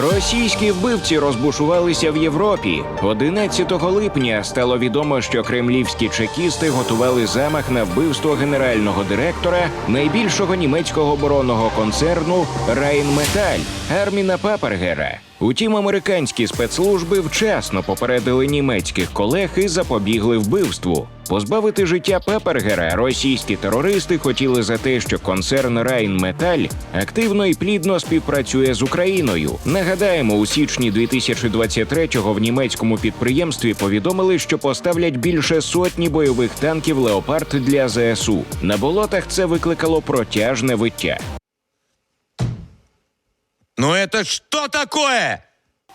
Російські вбивці розбушувалися в Європі. 11 липня стало відомо, що кремлівські чекісти готували замах на вбивство генерального директора найбільшого німецького оборонного концерну Райнметаль Арміна Папергера. Утім, американські спецслужби вчасно попередили німецьких колег і запобігли вбивству. Позбавити життя Пепергера російські терористи хотіли за те, що концерн Райнметаль активно і плідно співпрацює з Україною. Нагадаємо, у січні 2023-го в німецькому підприємстві повідомили, що поставлять більше сотні бойових танків Леопард для ЗСУ. На болотах це викликало протяжне виття. Ну это что такое?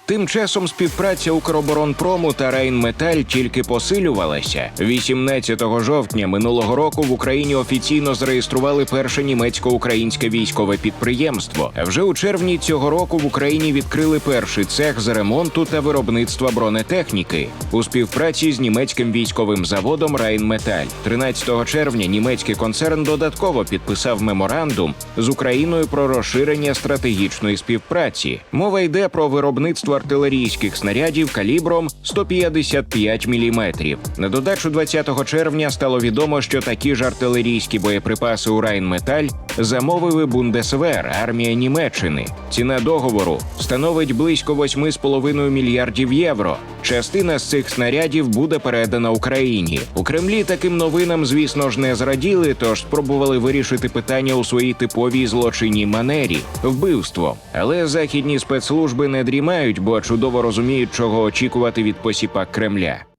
Тим часом співпраця Укроборонпрому та Райнметаль тільки посилювалася. 18 жовтня минулого року в Україні офіційно зареєстрували перше німецько-українське військове підприємство. Вже у червні цього року в Україні відкрили перший цех з ремонту та виробництва бронетехніки у співпраці з німецьким військовим заводом Райнметаль. 13 червня німецький концерн додатково підписав меморандум з Україною про розширення стратегічної співпраці. Мова йде про виробництво артилерійських снарядів калібром 155 мм. На додачу 20 червня стало відомо, що такі ж артилерійські боєприпаси у Райнметаль замовили Бундесвер, армія Німеччини. Ціна договору становить близько 8,5 мільярдів євро. Частина з цих снарядів буде передана Україні. У Кремлі таким новинам, звісно ж, не зраділи, тож спробували вирішити питання у своїй типовій злочинній манері вбивство. Але західні спецслужби не дрімають, бо чудово розуміють, чого очікувати від посіпак Кремля.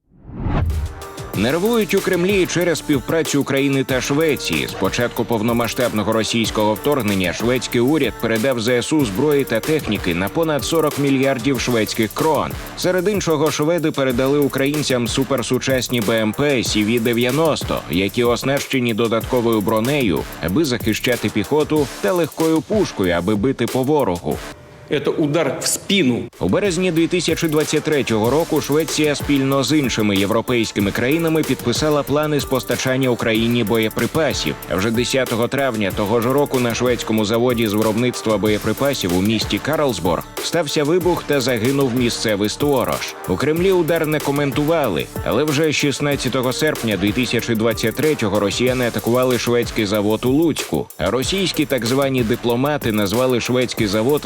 Нервують у Кремлі через співпрацю України та Швеції. З початку повномасштабного російського вторгнення шведський уряд передав ЗСУ зброї та техніки на понад 40 мільярдів шведських крон. Серед іншого, шведи передали українцям суперсучасні БМП CV-90, які оснащені додатковою бронею, аби захищати піхоту та легкою пушкою, аби бити по ворогу. Это удар в спину. У березні 2023 року Швеція спільно з іншими європейськими країнами підписала плани з постачання Україні боєприпасів. Вже 10 травня того ж року на шведському заводі з виробництва боєприпасів у місті Карлсборг стався вибух та загинув місцевий сторож. У Кремлі удар не коментували, але вже 16 серпня 2023-го росіяни атакували шведський завод у Луцьку. А російські так звані дипломати назвали шведський завод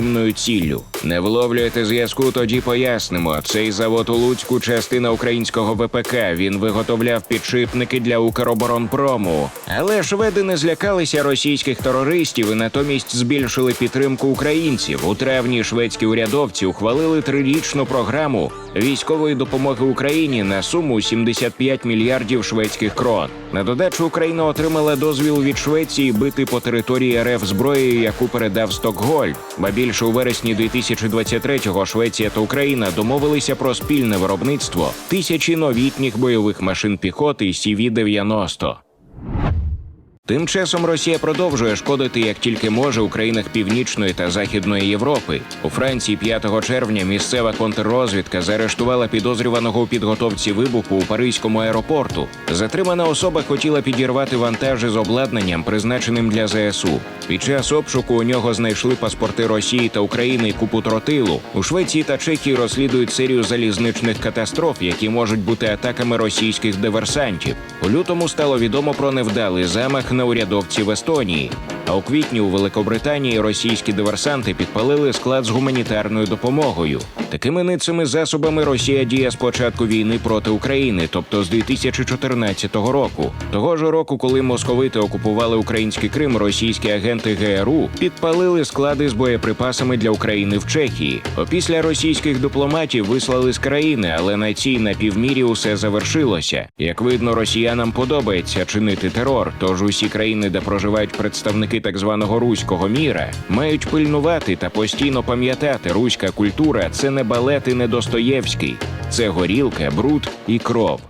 легітимною ціллю. Не вловлюєте зв'язку, тоді пояснимо. Цей завод у Луцьку частина українського ВПК. Він виготовляв підшипники для Укроборонпрому. Але шведи не злякалися російських терористів і натомість збільшили підтримку українців. У травні шведські урядовці ухвалили трирічну програму військової допомоги Україні на суму 75 мільярдів шведських крон. На додачу Україна отримала дозвіл від Швеції бити по території РФ зброєю, яку передав Стокгольм. Ба більше у вересні 2023-го Швеція та Україна домовилися про спільне виробництво тисячі новітніх бойових машин піхоти CV-90. Тим часом Росія продовжує шкодити як тільки може у країнах Північної та Західної Європи. У Франції 5 червня місцева контррозвідка заарештувала підозрюваного у підготовці вибуху у Паризькому аеропорту. Затримана особа хотіла підірвати вантажі з обладнанням, призначеним для ЗСУ. Під час обшуку у нього знайшли паспорти Росії та України і купу тротилу. У Швеції та Чехії розслідують серію залізничних катастроф, які можуть бути атаками російських диверсантів. У лютому стало відомо про невдалий замах на урядовців Естонії. А у квітні у Великобританії російські диверсанти підпалили склад з гуманітарною допомогою. Такими ницими засобами Росія діє з початку війни проти України, тобто з 2014 року. Того ж року, коли московити окупували український Крим, російські агенти ГРУ підпалили склади з боєприпасами для України в Чехії. Опісля російських дипломатів вислали з країни, але на цій напівмірі усе завершилося. Як видно, росіянам подобається чинити терор, тож усі країни, де проживають представники так званого руського міра, мають пильнувати та постійно пам'ятати, руська культура це не балет і не Достоєвський, це горілка, бруд і кров.